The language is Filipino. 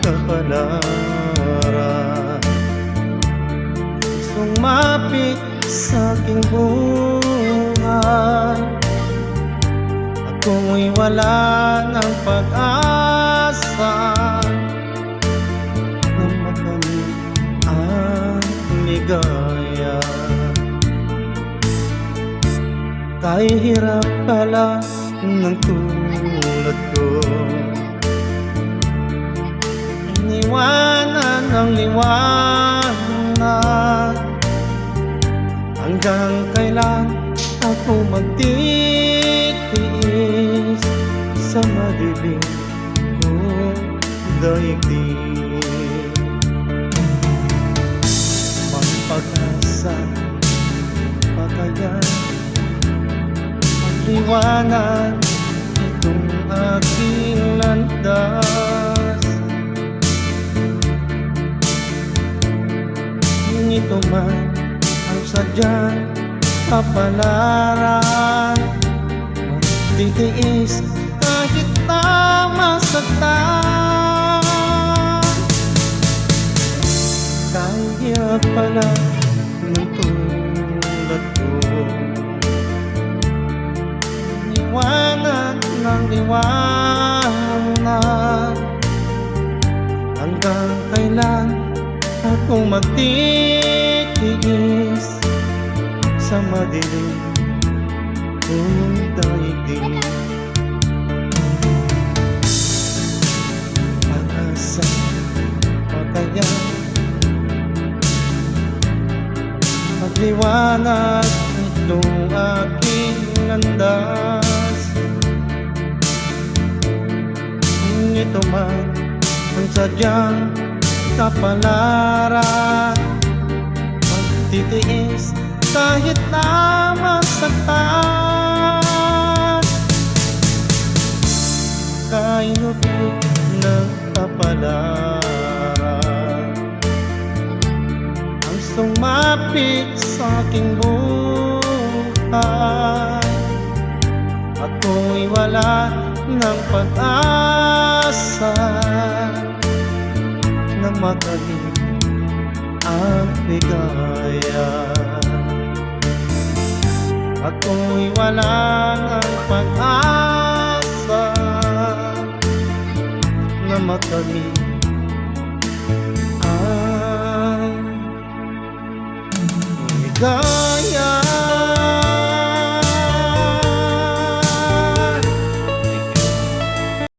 kapalaran Sumapit sa aking buhay Ako'y wala ng pag-asa. Na makamit ang Kahit hirap pala ng tulad ko Iniwanan ang liwanag. Hanggang kailan ako magtitiis Sa madilim kong daigdig Magpag-asa pa kaya Magliwanag itong aking landas Ito man ang sadyang kapalaran. Magtitiis kahit na masaktan Kaya pala ng tulad ko. Liwanag ng liwanag. Hanggang kailan ako magtitiis Sa madilim kong daigdig Pag-asa pa kaya Magliwanag itong aking landas. Ito man ang sadyang kapalaran Magtitiis kahit na masaktan. Kainupit ng kapalaran Ang sumapit sa aking buhay. Ako'y wala ng pag-asa Na magaling ang ligaya. Ako'y wala ng pag-asa Na magaling